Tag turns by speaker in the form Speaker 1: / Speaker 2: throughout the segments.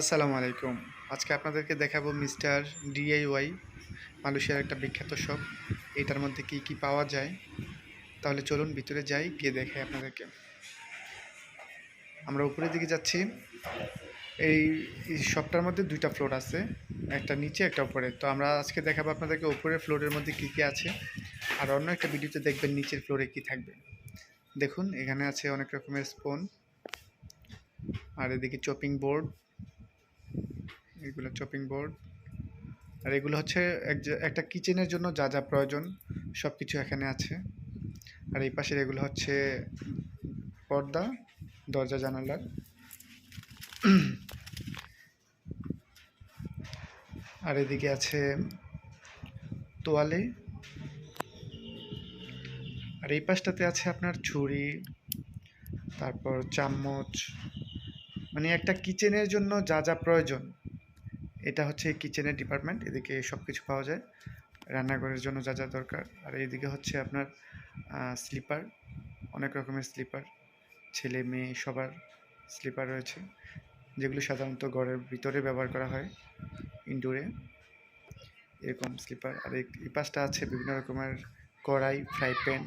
Speaker 1: আসসালামু আলাইকুম। আজকে আপনাদেরকে দেখাবো মিস্টার ডিআইওয়াই, মালয়েশিয়ার একটা বিখ্যাত শপ। এটার মধ্যে কি কি পাওয়া যায়? তাহলে চলুন ভিতরে যাই, গিয়ে দেখাই আপনাদেরকে। আমরা উপরের দিকে যাচ্ছি। এই শপটার মধ্যে দুইটা ফ্লোর আছে, একটা নিচে, একটা উপরে। তো আমরা আজকে দেখাবো আপনাদেরকে উপরের ফ্লোরের মধ্যে কি কি আছে। আর অন্য একটা ভিডিওতে দেখবেন নিচের ফ্লোরে কি থাকবে। দেখুন, এখানে আছে অনেক রকমের স্পোন। আর এদিকে চপিং বোর্ড। এগুলো চপিং বোর্ড আর এগুলো হচ্ছে এক একটা কিচেনের জন্য যা যা প্রয়োজন সব কিছু এখানে আছে। আর এই পাশের এগুলো হচ্ছে পর্দা, দরজা জানালার আর এদিকে আছে তোয়ালে। আর এই পাশটাতে আছে আপনার ছুরি, তারপর চামচ। মানে একটা কিচেনের জন্য যা যা প্রয়োজন এটা হচ্ছে কিচেনের ডিপার্টমেন্ট এদিকে সব কিছু পাওয়া যায়। রান্নাঘরের জন্য যা যা দরকার। আর এইদিকে হচ্ছে আপনার স্লিপার অনেক রকমের স্লিপার ছেলে, মেয়ে, সবার স্লিপার রয়েছে। যেগুলো সাধারণত ঘরের ভিতরে ব্যবহার করা হয় ইনডোরে এরকম স্লিপার আর এই এই পাশটা আছে বিভিন্ন রকমের কড়াই ফ্রাই প্যান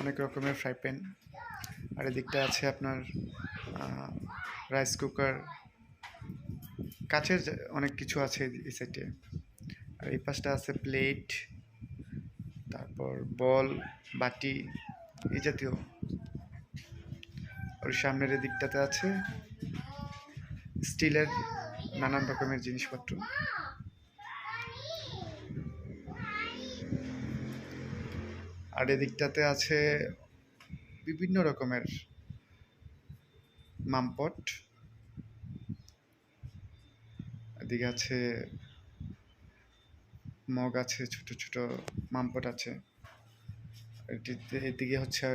Speaker 1: অনেক রকমের ফ্রাই প্যান আর এদিকটা আছে আপনার রাইস কুকার কাছের অনেক কিছু আছে এই- সাইডে আর এই পাশটা আছে প্লেট তারপর বল, বাটি, এই জাতীয়। আর সামনের দিকটাতে আছে স্টিলের নানান রকমের জিনিসপত্র। আর এদিকটাতে আছে বিভিন্ন রকমের মামপট। এদিকে আছে, মগ আছে, ছোট ছোট মামপট আছে। এদিকে হচ্ছে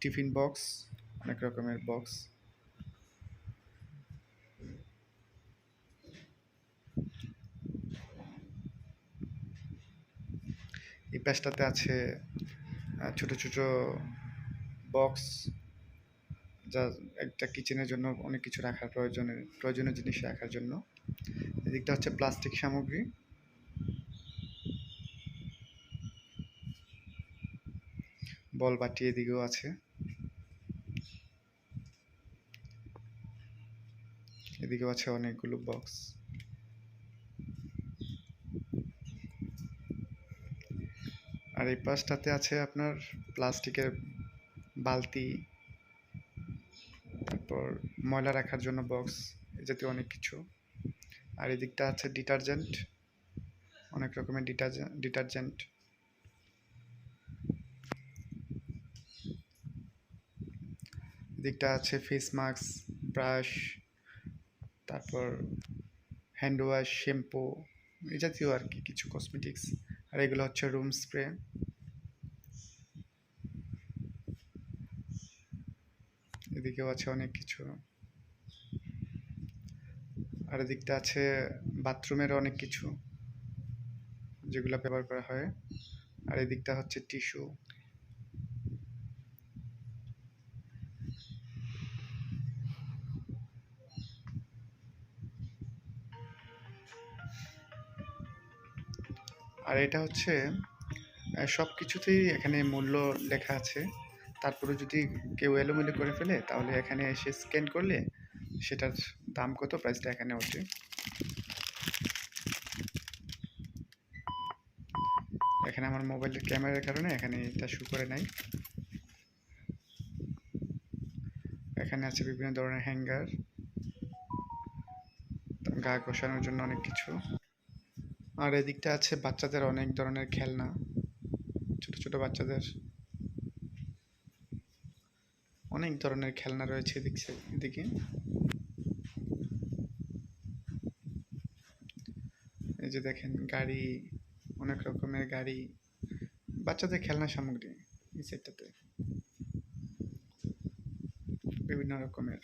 Speaker 1: টিফিন বক্স, অনেক রকমের বক্স। এই পাশটাতে আছে ছোট ছোট বক্স, যা একটা কিচেনের জন্য অনেক কিছু রাখার প্রয়োজনের, প্রয়োজনীয় জিনিস রাখার জন্য। এদিকটা হচ্ছে প্লাস্টিক সামগ্রী। বল বাটি এদিকেও আছে। এদিকেও আছে অনেকগুলো বক্স আর এই পাশটাতে আছে আপনার প্লাস্টিকের বালতি। তারপর ময়লা রাখার জন্য বক্স এ জাতীয় অনেক কিছু। আর এদিকটা আছে ডিটারজেন্ট, অনেক রকমের ডিটারজেন্ট ডিটারজেন্ট। এদিকটা আছে ফেস মাস্ক ব্রাশ তারপর হ্যান্ড ওয়াশ শ্যাম্পু এই জাতীয় আর কি কিছু কসমেটিক্স আর এগুলো হচ্ছে রুম স্প্রে এদিকেও আছে অনেক কিছু। আর এদিকটা আছে বাথরুমের অনেক কিছু যেগুলো ব্যবহার করা হয়। আর এদিকটা হচ্ছে টিস্যু। আর এটা হচ্ছে সব কিছুতেই এখানে মূল্য লেখা আছে। তারপরে যদি কেউ এলোমেলো করে ফেলে, তাহলে এখানে এসে স্ক্যান করলে সেটার দাম কত প্রাইসটা এখানে ওঠে? এখানে আমার মোবাইলের ক্যামেরার কারণে এখানে এটা শু করে নাই। এখানে আছে বিভিন্ন ধরনের হ্যাঙ্গার গা ঘষানোর জন্য অনেক কিছু। আর এদিকটা আছে বাচ্চাদের অনেক ধরনের খেলনা, ছোট ছোট বাচ্চাদের। অনেক ধরনের খেলনা রয়েছে এদিক সে- এদিকে এই যে দেখেন গাড়ি, অনেক রকমের গাড়ি, বাচ্চাদের খেলনা সামগ্রী এই সেটটাতে। বিভিন্ন রকমের।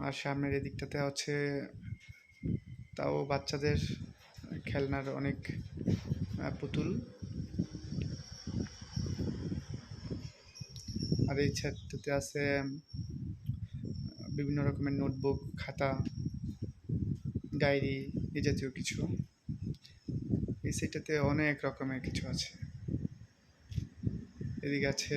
Speaker 1: আর সামনের এদিকটাতে হচ্ছে তাও বাচ্চাদের খেলনার অনেক পুতুল। আর এই সেটটাতে আছে বিভিন্ন রকমের নোটবুক, খাতা, ডায়েরি এই জাতীয় কিছু। এই সেটটাতে অনেক রকমের কিছু আছে। এদিকে আছে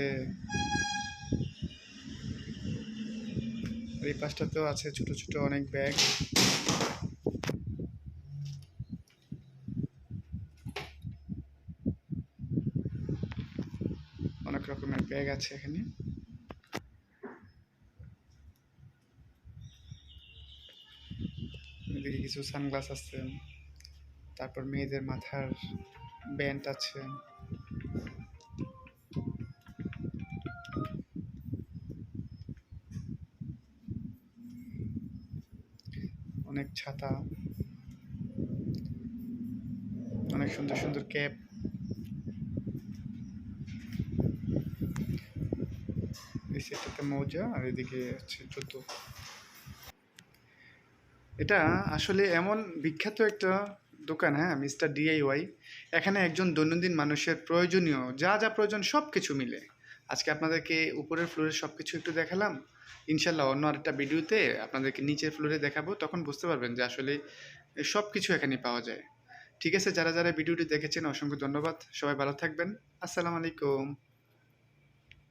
Speaker 1: এই পাশটাতেও আছে ছোট ছোট অনেক ব্যাগ। অনেক রকমের ব্যাগ আছে এখানে। এদিকে কিছু সানগ্লাস আছে, তারপর মেয়েদের মাথার ব্যান্ড আছে। অনেক ছাতা, অনেক সুন্দর সুন্দর ক্যাপ। এই সেটটাতে মৌজা আর এদিকে হচ্ছে জুতো। এটা আসলে এমন বিখ্যাত একটা দোকান হ্যাঁ মিস্টার ডিআইওয়াই এখানে একজন দৈনন্দিন মানুষের প্রয়োজনীয় যা যা প্রয়োজন সব কিছু মিলে। আজকে আপনাদেরকে উপরের ফ্লোরের সব কিছু একটু দেখালাম। ইনশাল্লাহ অন্য আরেকটা ভিডিওতে আপনাদেরকে নিচের ফ্লোরে দেখাবো, তখন বুঝতে পারবেন যে আসলে সব কিছু এখানে পাওয়া যায়। ঠিক আছে, যারা যারা ভিডিওটি দেখেছেন, অসংখ্য ধন্যবাদ। সবাই ভালো থাকবেন। আসসালামু আলাইকুম।